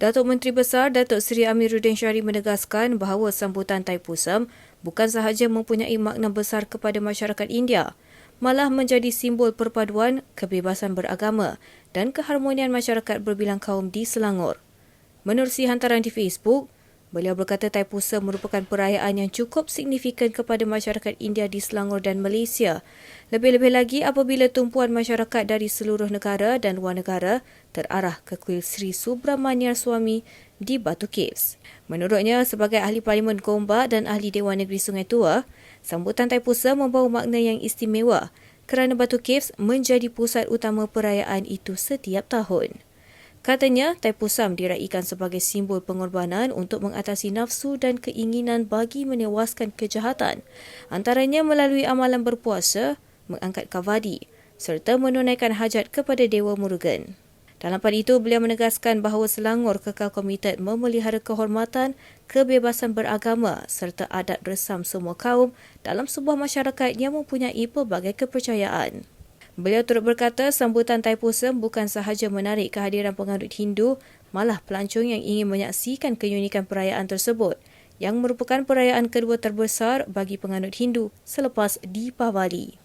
Datuk Menteri Besar Datuk Seri Amiruddin Syari menegaskan bahawa sambutan Taipusam bukan sahaja mempunyai makna besar kepada masyarakat India, malah menjadi simbol perpaduan, kebebasan beragama dan keharmonian masyarakat berbilang kaum di Selangor. Menerusi hantaran di Facebook, Beliau berkata Taipusam merupakan perayaan yang cukup signifikan kepada masyarakat India di Selangor dan Malaysia. Lebih-lebih lagi apabila tumpuan masyarakat dari seluruh negara dan luar negara terarah ke kuil Sri Subramaniar Swami di Batu Caves. Menurutnya, sebagai ahli Parlimen Gombak dan ahli Dewan Negeri Sungai Tua, sambutan Taipusam membawa makna yang istimewa kerana Batu Caves menjadi pusat utama perayaan itu setiap tahun. Katanya, Taipusam diraikan sebagai simbol pengorbanan untuk mengatasi nafsu dan keinginan bagi menewaskan kejahatan, antaranya melalui amalan berpuasa, mengangkat kavadi serta menunaikan hajat kepada Dewa Murugan. Dalam pada itu, beliau menegaskan bahawa Selangor kekal komited memelihara kehormatan, kebebasan beragama serta adat resam semua kaum dalam sebuah masyarakat yang mempunyai pelbagai kepercayaan. Beliau turut berkata sambutan Taipusam bukan sahaja menarik kehadiran penganut Hindu, malah pelancong yang ingin menyaksikan keunikan perayaan tersebut yang merupakan perayaan kedua terbesar bagi penganut Hindu selepas Deepavali.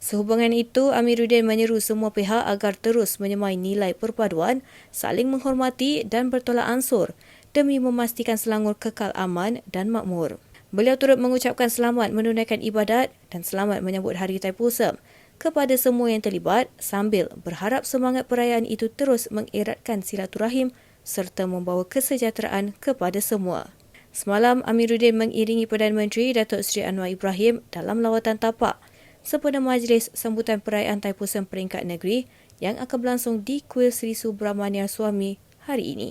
Sehubungan itu, Amiruddin menyeru semua pihak agar terus menyemai nilai perpaduan, saling menghormati dan bertolak ansur demi memastikan Selangor kekal aman dan makmur. Beliau turut mengucapkan selamat menunaikan ibadat dan selamat menyambut Hari Taipusam kepada semua yang terlibat sambil berharap semangat perayaan itu terus mengeratkan silaturahim serta membawa kesejahteraan kepada semua. Semalam, Amiruddin mengiringi Perdana Menteri Datuk Seri Anwar Ibrahim dalam lawatan tapak sempena majlis sambutan perayaan Taipusam Peringkat Negeri yang akan berlangsung di Kuil Sri Subramaniar Swami hari ini.